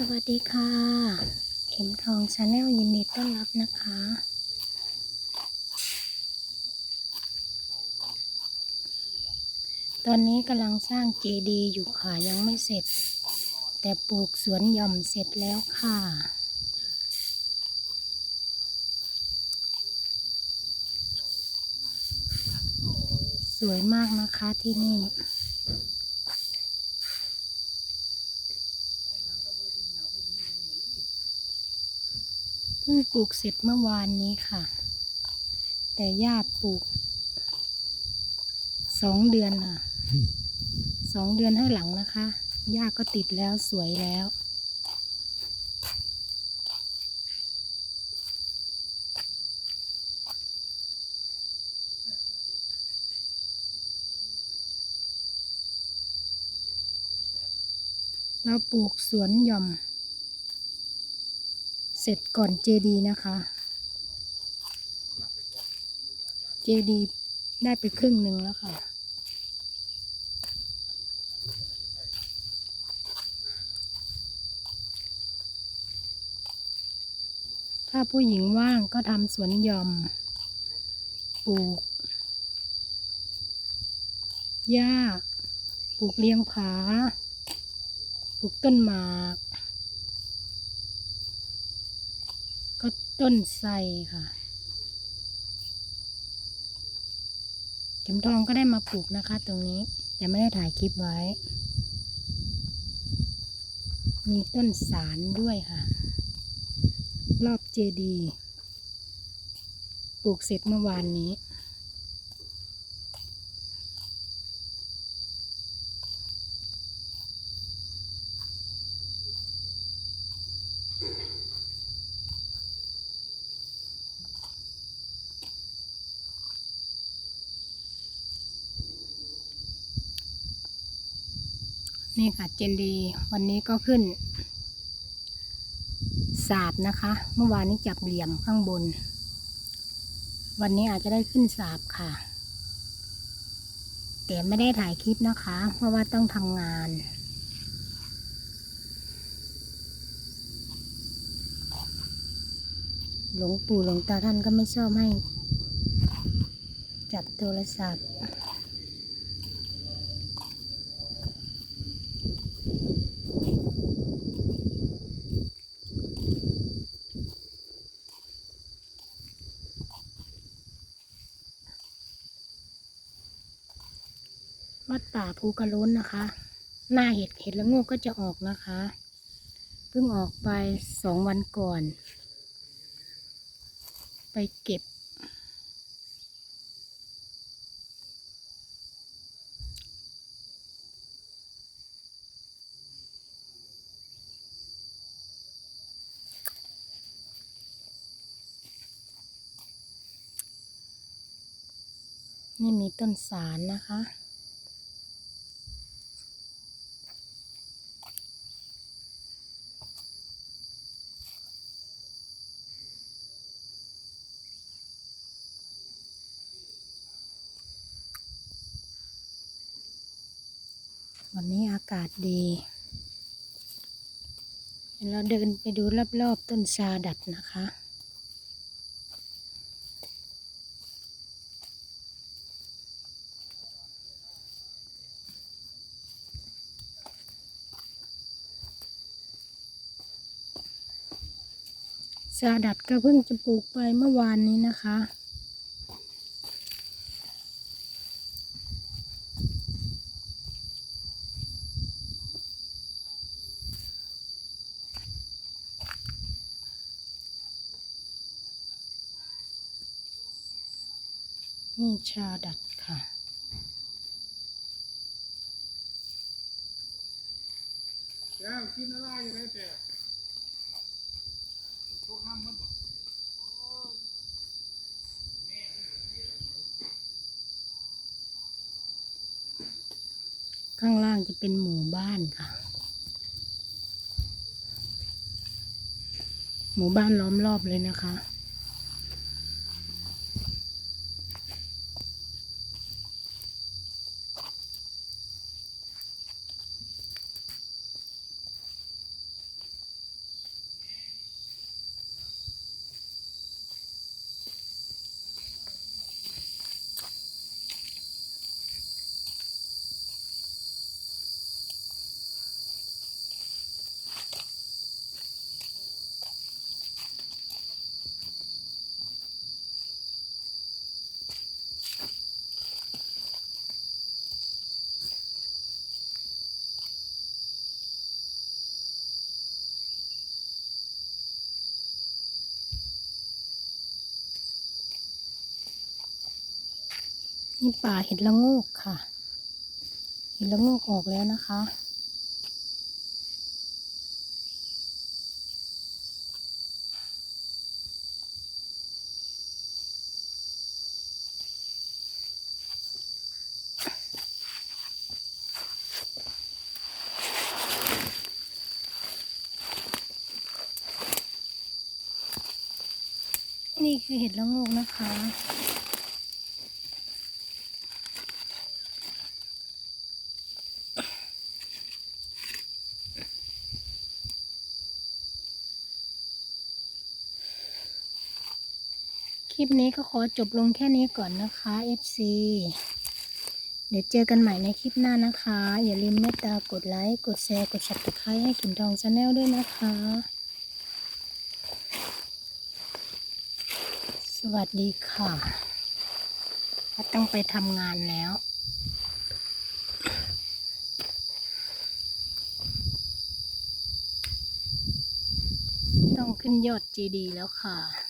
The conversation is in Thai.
สวัสดีค่ะ เข็มทองชาแนลยินดีต้อนรับนะคะ ตอนนี้กำลังสร้างเจดีย์อยู่ค่ะ ยังไม่เสร็จ แต่ปลูกสวนหย่อมเสร็จแล้วค่ะ สวยมากนะคะที่นี่ เพิ่งปลูกเสร็จเมื่อวานนี้ค่ะ แต่ย่าปลูกสองเดือนค่ะสองเดือนให้หลังนะคะย่าก็ติดแล้วสวยแล้ว เราปลูกสวนหย่อม เสร็จก่อนเจดีนะคะ เจดีได้ไปครึ่งหนึ่งแล้วค่ะ ถ้าผู้หญิงว่างก็ทำสวนหย่อม ปลูก หญ้า ปลูกเลี้ยงผา ปลูกต้นหมาก ก็ต้นไทรค่ะ เข็มทองก็ได้มาปลูกนะคะ ตรงนี้ แต่ไม่ได้ถ่ายคลิปไว้ มีต้นสารด้วยค่ะ รอบเจดี ปลูกเสร็จเมื่อวานนี้ นี่ค่ะเจนดีวันนี้ก็ขึ้น สาบนะคะ เมื่อวานนี้จับเหลี่ยมข้างบน วันนี้อาจจะได้ขึ้นสาบค่ะ แต่ไม่ได้ถ่ายคลิปนะคะ เพราะว่าต้องทำงาน หลวงปู่หลวงตาท่านก็ไม่ชอบให้ จับโทรศัพท์ วัดป่าภูกระล้นนะคะ หน้าเห็ดเห็ดละโงกก็จะออกนะคะ เพิ่งออกไปสองวันก่อน ไปเก็บ นี่มีต้นสารนะคะ วันนี้อากาศดีเราเดินไปดูรอบๆต้นชาดัดนะคะชาดัดก็เพิ่งจะปลูกไปเมื่อวานนี้นะคะ นี่ชาดัดค่ะแจ้งกินอะไรอยู่ได้แต่พวกห้ามมันบอกข้างล่างจะเป็นหมู่บ้านค่ะ หมู่บ้านล้อมรอบเลยนะคะ นี่ป่าเห็ดละโงกค่ะ เห็ดละโงกออกแล้วนะคะ นี่คือเห็ดละโงกนะคะ คลิปนี้ก็ขอจบลงแค่นี้ก่อนนะคะ FC เดี๋ยวเจอกันใหม่ในคลิปหน้านะคะ อย่าลืมเมตตากดไลค์กดแชร์กด subscribe ให้ขุนทองชาแนลด้วยนะคะ สวัสดีค่ะต้องไปทำงานแล้วต้องขึ้นยอดเจดีแล้วค่ะ